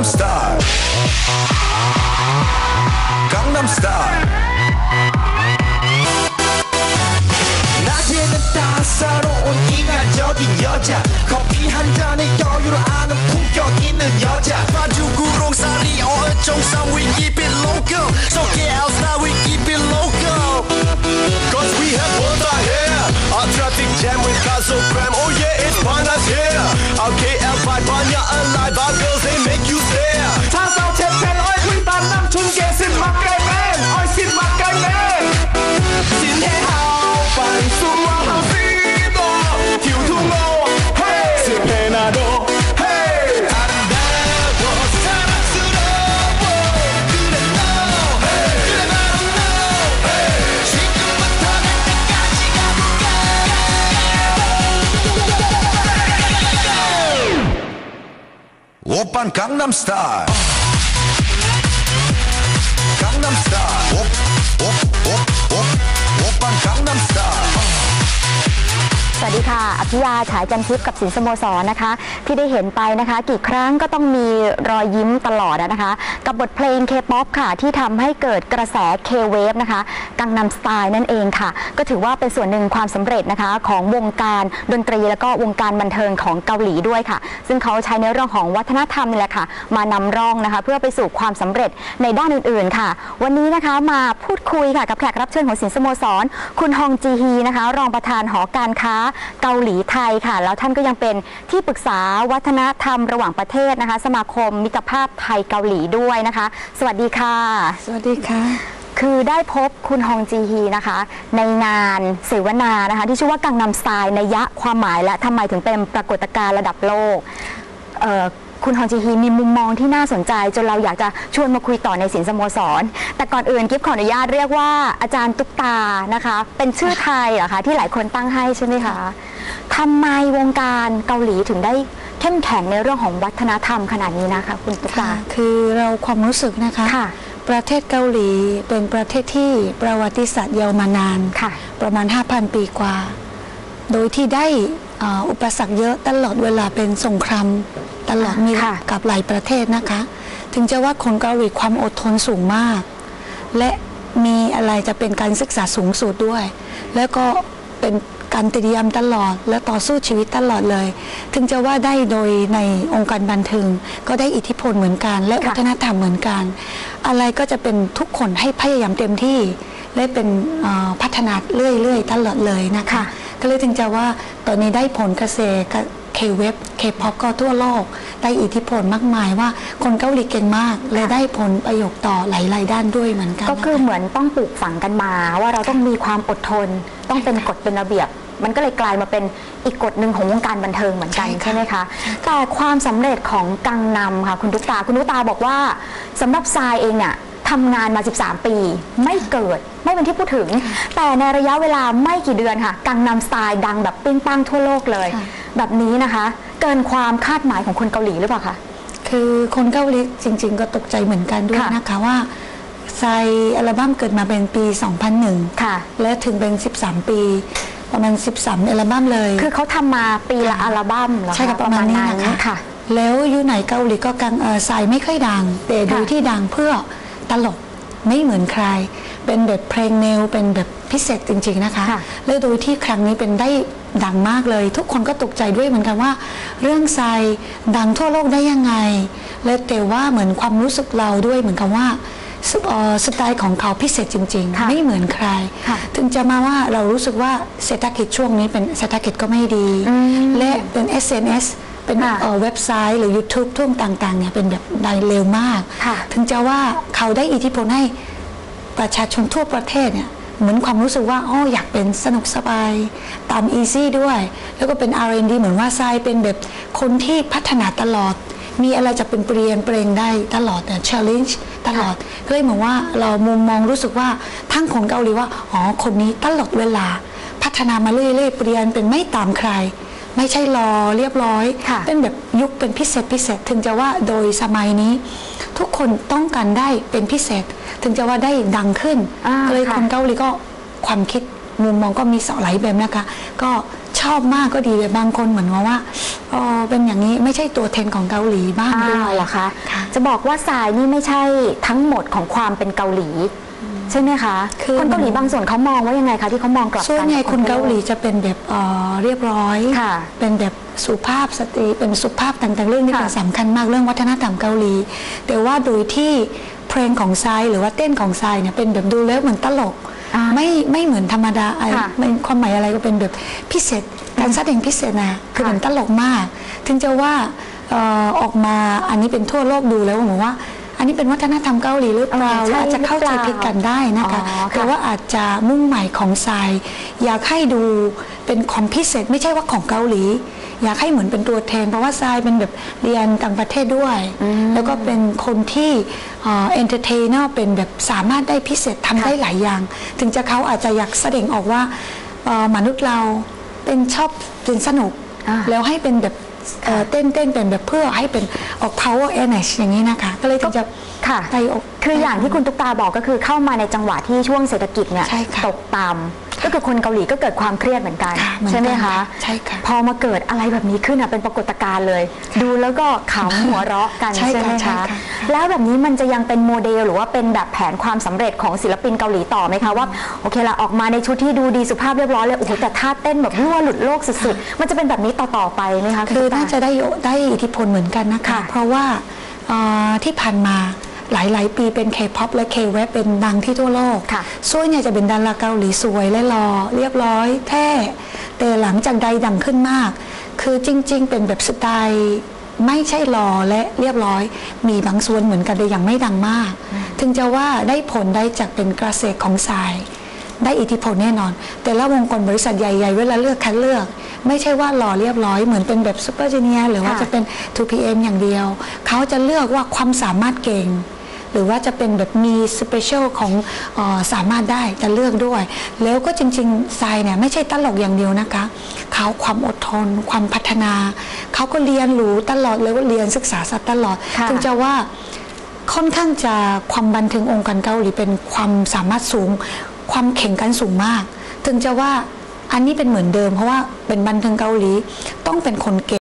Gangnam Style Gangnam Style 낮에는 따사로운 인간적인 여자. 커피 한 잔에 여유를 아는 품격 있는 여자. 마주 오빤 강남스타일 강남스타일 오오오오 오빤 강남스타일 สวัสดีค่ะ อภิยาฉายจันทิพย์กับสินสโมสรนะคะ ที่ได้เห็นไปนะคะ กี่ครั้งก็ต้องมีรอยยิ้มตลอดนะคะ กับบทเพลง K-POP ค่ะ ที่ทำให้เกิดกระแส K-Wave นะคะกังนำสไตล์นั่นเองค่ะ ก็ถือว่าเป็นส่วนหนึ่งความสำเร็จนะคะ ของวงการดนตรีแล้วก็วงการบันเทิงของเกาหลีด้วยค่ะ ซึ่งเขาใช้ในเรื่องของวัฒนธรรมนี่แหละค่ะ มานำร่องนะคะ เพื่อไปสู่ความสำเร็จในด้านอื่นๆค่ะ วันนี้นะคะมาพูดคุยค่ะกับแขกรับเชิญของสินสโมสรคุณฮองจีฮีนะคะ รองประธานหอการค้าเกาหลีไทยค่ะ แล้วท่านก็ยังเป็นที่ปรึกษาวัฒนธรรมระหว่างประเทศนะคะ สมาคมมิตรภาพไทยเกาหลีด้วยนะคะ สวัสดีค่ะ สวัสดีค่ะ คือได้พบคุณฮองจีฮีนะคะ ในงานเสวนานะคะ ที่ชื่อว่ากังนำสไตล์นัยยะความหมายและทำไมถึงเป็นปรากฏการณ์ระดับโลกเอ่อ คุณฮองจีฮีมีมุมมองที่น่าสนใจ จนเราอยากจะชวนมาคุยต่อในสินสโมสร แต่ก่อนอื่นกิฟขออนุญาตเรียกว่าอาจารย์ตุ๊กตานะคะ เป็นชื่อไทยเหรอคะที่หลายคนตั้งให้ใช่ไหมคะทำไมวงการเกาหลีถึงได้เข้มแข็งในเรื่องของวัฒนธรรมขนาดนี้นะคะ คุณตุ๊กค่ะตาคือเราความรู้สึกนะคะค่ะประเทศเกาหลีเป็นประเทศที่ประวัติศาสตร์ยาวนานค่ะประมาณ 5,000 ปีกว่า โดยที่ได้อ่าอุปสรรคเยอะตลอดเวลาเป็นสงครามตลอดมีค่ะกับหลายประเทศนะคะ ถึงจะว่าคนเกาหลีความอดทนสูงมาก และมีอะไรจะเป็นการศึกษาสูงสุดด้วย แล้วก็เป็นการเตรียมตลอดและต่อสู้ชีวิตตลอดเลย ถึงจะว่าได้โดยในองค์การบันเทิงก็ได้อิทธิพลเหมือนกัน และค่ะวัฒนธรรมเหมือนกัน อะไรก็จะเป็นทุกคนให้พยายามเต็มที่และเป็นเอ่อพัฒนาเรื่อยๆ ตลอดเลยนะคะค่ะ ก็เลยถึงจะว่าตอนนี้ได้ผลเกษตรเคเว็บเคป๊อปก็ทั่วโลก ได้อิทธิพลมากมายว่าคนเกาหลีเก่งมาก และได้ผลประโยชน์ต่อหลายๆด้านด้วยเหมือนกัน ก็คือนะะเหมือนต้องปลูกฝังกันมาว่าเราต้องมีความอดทน ต้องเป็นกฎเป็นระเบียบ มันก็เลยกลายมาเป็นอีกกฎหนึ่งของวงการบันเทิงเหมือนกันใช่ค่ะใช่ไหมคะแต่ความสำเร็จของกังนำค่ะคุณทุกตาคุณทุกตาบอกว่าสำหรับทรายเองเนี่ย ทำงานมา 13 ปี ไม่เกิดไม่เป็นที่พูดถึง แต่ในระยะเวลาไม่กี่เดือนค่ะ กังนำสไตล์ดังแบบปิ้งป้างทั่วโลกเลยค่ะแบบนี้นะคะ เกินความคาดหมายของคนเกาหลีหรือเปล่าคะ คือคนเกาหลีจริง ๆ ก็ตกใจเหมือนกันด้วยค่ะนะคะว่าไซอัลบั้มเกิดมาเป็นปี 2001 ค่ะ และถึงเป็น 13 ปี ประมาณ 13 อัลบั้มเลย คือเขาทำมาปีละอัลบั้มเหรอคะใช่ค่ะประมาณนี้นะคะค่ะแล้วอยู่ไหนเกาหลีก็กังเออสายไม่ค่อยดัง แต่ดูค่ะที่ดังเพื่อ ตลกไม่เหมือนใคร เป็นแบบเพลงแนวเป็นแบบพิเศษจริง ๆนะคะค่ะแล้วโดยที่ครั้งนี้เป็นได้ดังมากเลย ทุกคนก็ตกใจด้วยเหมือนกันว่า เรื่องทรายดังทั่วโลกได้ยังไง และแต่ว่าเหมือนความรู้สึกเราด้วยเหมือนกันว่าสเอ่อสไตล์ของเขาพิเศษจริงค่ะๆไม่เหมือนใครค่ะถึงจะมาว่าเรารู้สึกว่าเศรษฐกิจช่วงนี้เป็นเศรษฐกิจก็ไม่ดีอืมและเป็น SNS เป็นค่ะเอ่อเว็บไซต์หรือ YouTube ทุ่วต่างๆเนี่ยเป็นแบบได้เร็วมากค่ะถึงจะว่าเขาได้อิทธิพลให้ประชาชนทั่วประเทศเนี่ยเหมือนความรู้สึกว่าอ๋ออยากเป็นสนุกสบายตาม easy ด้วย แล้วก็เป็น R&D เหมือนว่าทรายเป็นแบบคนที่พัฒนาตลอด มีอะไรจะเป็นเปลี่ยนเปลงได้ตลอดเนี่ย challenge ตลอด ก็เลยเหมือนว่าเรามุมมองรู้สึกว่าทั้งคนเกาหลีว่า อ๋อ คนนี้ตลอดเวลา พัฒนามาเรื่อยๆ เปลี่ยนเป็นไม่ตามใคร ไม่ใช่รอเรียบร้อยค่ะเป็นแบบยุคเป็นพิเศษพิเศษ ถึงจะว่าโดยสมัยนี้ ทุกคนต้องการได้เป็นพิเศษ ถึงจะว่าได้ดังขึ้นอ่าก็เลยค่ะคนเกาหลีก็ความคิดมุมมองก็มีสองหลายแบบนะคะ ก็ ชอบมากก็ดีแต่บางคนเหมือนว่าว่าเออเป็นอย่างนี้ไม่ใช่ตัวเทรนด์ของเกาหลีบ้างด้อ้าววย เหรอคะจะบอกว่าทรายนี่ไม่ใช่ทั้งหมดของความเป็นเกาหลี ใช่ไหมคะคือ คนเกาหลีบางส่วนเขามองว่ายังไงคะที่เขามองกลับกันส่วนใหญ่บคนเกาหลีจะเป็นแบบเอ่อเรียบร้อย ค่ะ เป็นแบบสุภาพสตรีเป็นสุภาพต่างๆเรื่องนี้ค่ะเป็นสำคัญมากเรื่องวัฒนธรรมเกาหลี แต่ว่าโดยที่เพลงของทรายหรือว่าเต้นของทรายเนี่ยเป็นแบบดูแล้วเหมือนตลกอ่า ไม่ไม่เหมือนธรรมดาอะไรค่ะไม่ความหมายอะไรก็เป็นแบบพิเศษการแสดงพิเศษนะคือค่ะเหมือนตลกมาก ถึงจะว่าเอ่อออกมาอันนี้เป็นทั่วโลกดูแล้วเหมือนว่า อันนี้เป็นวัฒนธรรมเกาหลีหรือเปล่าเออใช่แล้วอาจจะเข้าใจหรือเปล่าผิดกันได้นะคะอ๋อค่ะแต่ว่าอาจจะมุ่งหมายของทราย อยากให้ดูเป็นของพิเศษไม่ใช่ว่าของเกาหลี อยากให้เหมือนเป็นตัวแทน เพราะว่าทรายเป็นแบบเรียนต่างประเทศด้วย แล้วก็เป็นคนที่เอนเตอร์เทนเนอร์เป็นแบบสามารถได้พิเศษทำได้หลายอย่าง ถึงจะเขาอาจจะอยากแสดงออกว่าเอ่อมนุษย์เราเป็นชอบเป็นสนุกอ่าแล้วให้เป็นแบบเอ่อเต้นเต้นเป็นแบบเพื่อให้เป็นออก power energy อย่างนี้นะคะ ก็เลยถึงจะค่ะไปอกคืออย่างที่คุณตุ๊กตาบอกก็คือเข้ามาในจังหวะที่ช่วงเศรษฐกิจเนี่ยใช่ค่ะตกต่ำ ก็คือคนเกาหลีก็เกิดความเครียดเหมือนกันค่ะเหมือนกัน ใช่ไหมคะ ใช่ค่ะ พอมาเกิดอะไรแบบนี้ขึ้นอะเป็นปรากฏการณ์เลย ดูแล้วก็ขำหัวเราะกันใช่ค่ะใช่ไหมใช่คะค่ะแล้วแบบนี้มันจะยังเป็นโมเดลหรือว่าเป็นแบบแผนความสำเร็จของศิลปินเกาหลีต่อไหมคะว่าโอเคละออกมาในชุดที่ดูดีสุภาพเรียบร้อยเลยโอ้โหแต่ท่าเต้นแบบรั่วหลุดโลกสุดๆมันจะเป็นแบบนี้ต่อๆไปไหมคะณคือตุ๊กตน่าจะได้ได้อิทธิพลเหมือนกันนะคะค่ะเพราะว่าเอ่อที่ผ่านมา หลาย ๆ ปีเป็น K-POP และ K-WEB เป็นดังที่ทั่วโลกค่ะส่วนใหญ่จะเป็นดาราเกาหลีสวยและหล่อเรียบร้อยแท้แต่หลังจากใดดังขึ้นมาก คือจริง ๆ เป็นแบบสไตล์ไม่ใช่หล่อและเรียบร้อย มีบางส่วนเหมือนกันแต่ยังไม่ดังมาก ถึงจะว่าได้ผลได้จากเป็นกระแสของสาย ได้อิทธิพลแน่นอน แต่ละวงกลบริษัทใหญ่ ๆ เวลาเลือกคัดเลือก ไม่ใช่ว่าหล่อเรียบร้อยเหมือนเป็นแบบซูเปอร์จูเนียหรือว่าค่ะจะเป็น 2PM อย่างเดียว เขาจะเลือกว่าความสามารถเก่ง หรือว่าจะเป็นแบบมีสเปเชียลของเออสามารถได้จะเลือกด้วย แล้วก็จริงๆทรายเนี่ยไม่ใช่ตลกอย่างเดียวนะคะ เขาความอดทน ความพัฒนา เขาก็เรียนรู้ตลอดเลยว่าเรียนศึกษาสัตว์ตลอดค่ะถึงจะว่าค่อนข้างจะความบันเทิงองค์การเกาหลีเป็นความสามารถสูง ความแข่งกันสูงมาก ถึงจะว่าอันนี้เป็นเหมือนเดิม เพราะว่าเป็นบันเทิงเกาหลีต้องเป็นคนเก่ง